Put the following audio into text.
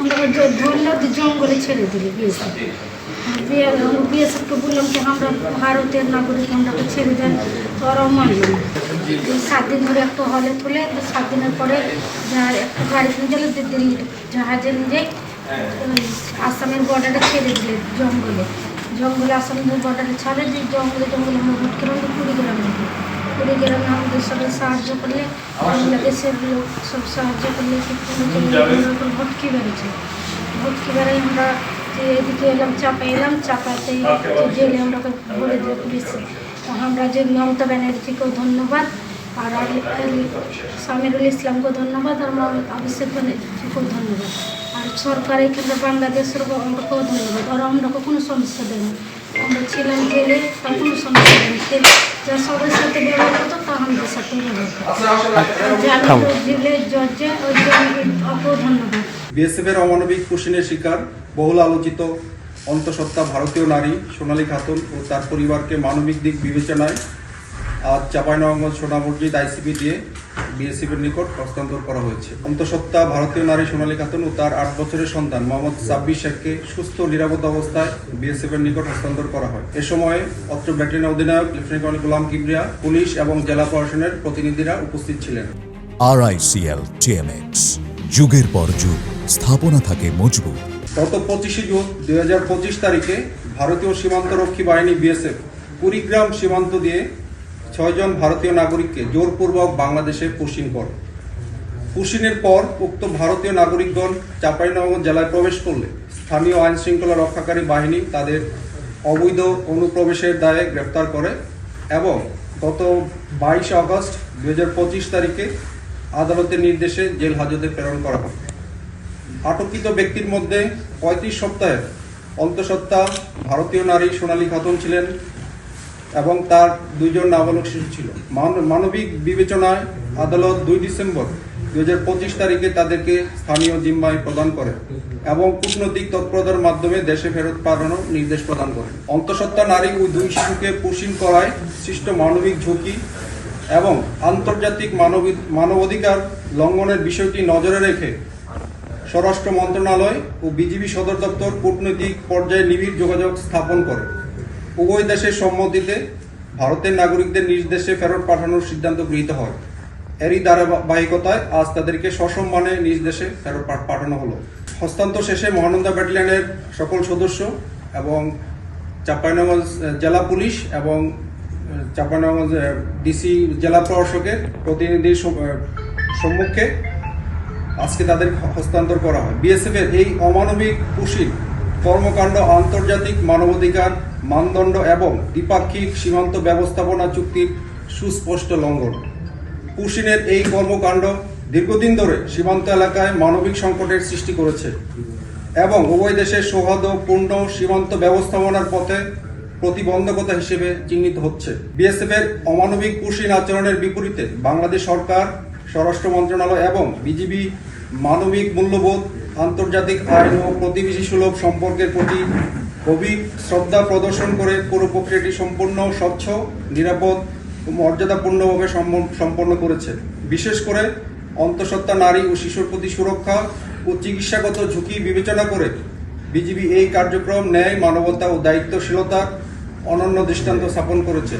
আমরা জঙ্গলে ছেড়ে দিলে বললাম আমরা ভারতের নাগরিক আমরাকে ছেড়ে দেন সাত দিন ধরে একটা হলে তুলে সাত দিনের পরে একটা নিয়ে জাহাজে নিয়ে আসামের বর্ডারে ছেড়ে দিলে জঙ্গলে। জঙ্গলে আসামের বর্ডারে ছাড়ে, যে জঙ্গলে জঙ্গলে আমরা ভোট করলাম তো কুড়িগ্রাম থেকে কুড়িগ্রামে আমাদের সবাই সাহায্য করলে বাংলাদেশের লোক সব সাহায্য করলে কিন্তু ভটকি বেড়েছে। ভটকি বেড়াই আমরা যে এদিকে এলাম চাপা এলাম চাপাতে জেলে আমরা বলে দিয়ে পুলিশে আমরা যে মমতা ব্যানার্জিকেও ধন্যবাদ। আর সামিরুল ইসলামকেও ধন্যবাদ আর অভিষেক ধন্যবাদ। আর সরকার এখানে বাংলাদেশের আমরাকেও ধন্যবাদ। আর আমরা কোনো সমস্যা দেয় না। আমরা ছিলাম জেলে তার কোনো সমস্যা যা সবার সাথে ব্যবহার করতো তা আমাদের সাথে ব্যবহার করতো। জেলে ওই ধন্যবাদ। বিএসএফ এর অমানবিক কুশিনের শিকার বহুল আলোচিত অন্তঃসত্ত্বা ভারতীয় নারী সোনালী খাতুন ও তার পরিবারকে মানবিক দিক বিবেচনায় আজ চাঁপাইনবাবগঞ্জ সোনামসজিদ আইসিপি দিয়ে বিএসএফ এর নিকট হস্তান্তর করা হয়েছে। অন্তঃসত্ত্বা ভারতীয় নারী সোনালী খাতুন ও তার আট বছরের সন্তান মোহাম্মদ সাব্বির শেখকে সুস্থ নিরাপদ অবস্থায় বিএসএফ এর নিকট হস্তান্তর করা হয়। এ সময় অত্র ব্যাটালিয়ন অধিনায়ক lieutenant colonel Golam Kibria police এবং জেলা প্রশাসনের প্রতিনিধিরা উপস্থিত ছিলেন। আর আরআইসিএল টিএমএক্স যুগের পর যুগ স্থাপনা থাকে মজবুত। গত পঁচিশে জুন দুই তারিখে ভারতীয় সীমান্তরক্ষী বাহিনী বিএসএফ কুড়িগ্রাম সীমান্ত দিয়ে ছয়জন ভারতীয় নাগরিককে জোরপূর্বক বাংলাদেশে পুশিন করে। পুশিনের পর উক্ত ভারতীয় নাগরিকগণ চাঁপাইনবাবগঞ্জ জেলায় প্রবেশ করলে স্থানীয় আইন শৃঙ্খলা রক্ষাকারী বাহিনী তাদের অবৈধ অনুপ্রবেশের দায়ে গ্রেপ্তার করে এবং গত বাইশে আগস্ট দু হাজার পঁচিশ তারিখে আদালতের নির্দেশে জেল হাজতে প্রেরণ করা হয়। আটককৃত ব্যক্তির মধ্যে পঁয়ত্রিশ সপ্তাহের অন্তঃসত্ত্বা ভারতীয় নারী সোনালী খাতুন ছিলেন এবং তার দুইজন নাবালক শিশু ছিল। মান- মানবিক বিবেচনায় আদালত দুই ডিসেম্বর দু হাজার পঁচিশ তারিখে তাদেরকে স্থানীয় জিম্মায় প্রদান করে এবং কূটনৈতিক তৎপরতার মাধ্যমে দেশে ফেরত পাঠানোর নির্দেশ প্রদান করে। অন্তঃসত্ত্বা নারী ও দুই শিশুকে পুষিন করায় সৃষ্ট মানবিক ঝুঁকি এবং আন্তর্জাতিক মানবিক মানবাধিকার লঙ্ঘনের বিষয়টি নজরে রেখে স্বরাষ্ট্র মন্ত্রণালয় ও বিজিবি সদর দপ্তর কূটনৈতিক পর্যায়ে নিবিড় যোগাযোগ স্থাপন করে। উভয় দেশের সম্মতিতে ভারতের নাগরিকদের নিজ দেশে ফেরত পাঠানোর সিদ্ধান্ত গৃহীত হয়। এরই ধারাবাহিকতায় আজ তাদেরকে সসম্মানে নিজ দেশে ফেরত পাঠানো হলো। হস্তান্তর শেষে মহানন্দা ব্যাটালিয়নের সকল সদস্য এবং চাঁপাইনগঞ্জ জেলা পুলিশ এবং চাঁপাইনগঞ্জ ডিসি জেলা প্রশাসকের প্রতিনিধির সম্মুখে আজকে তাদের হস্তান্তর করা হয়। বিএসএফ এর এই অমানবিক কুশীল কর্মকাণ্ড আন্তর্জাতিক মানবাধিকার মানদণ্ড এবং দ্বিপাক্ষিক সীমান্ত ব্যবস্থাপনা চুক্তির সুস্পষ্ট লঙ্ঘন। কুশিনের এই কর্মকাণ্ড দীর্ঘদিন ধরে সীমান্ত এলাকায় মানবিক সংকটের সৃষ্টি করেছে এবং উভয় দেশের সৌহার্দ্যপূর্ণ সীমান্ত ব্যবস্থাপনার পথে প্রতিবন্ধকতা হিসেবে চিহ্নিত হচ্ছে। বিএসএফ এর অমানবিক কুশীন আচরণের বিপরীতে বাংলাদেশ সরকার, স্বরাষ্ট্র মন্ত্রণালয় এবং বিজিবি মানবিক মূল্যবোধ, আন্তর্জাতিক আইন ও প্রতিবেশী সুলভ সম্পর্কের প্রতি গভীর শ্রদ্ধা প্রদর্শন করে পুরো প্রক্রিয়াটি সম্পূর্ণ স্বচ্ছ, নিরাপদ ও মর্যাদাপূর্ণভাবে সম্পন্ন করেছে। বিশেষ করে অন্তঃসত্ত্বা নারী ও শিশুর প্রতি সুরক্ষা ও চিকিৎসাগত ঝুঁকি বিবেচনা করে বিজিবি এই কার্যক্রম ন্যায়, মানবতা ও দায়িত্বশীলতার অনন্য দৃষ্টান্ত স্থাপন করেছে।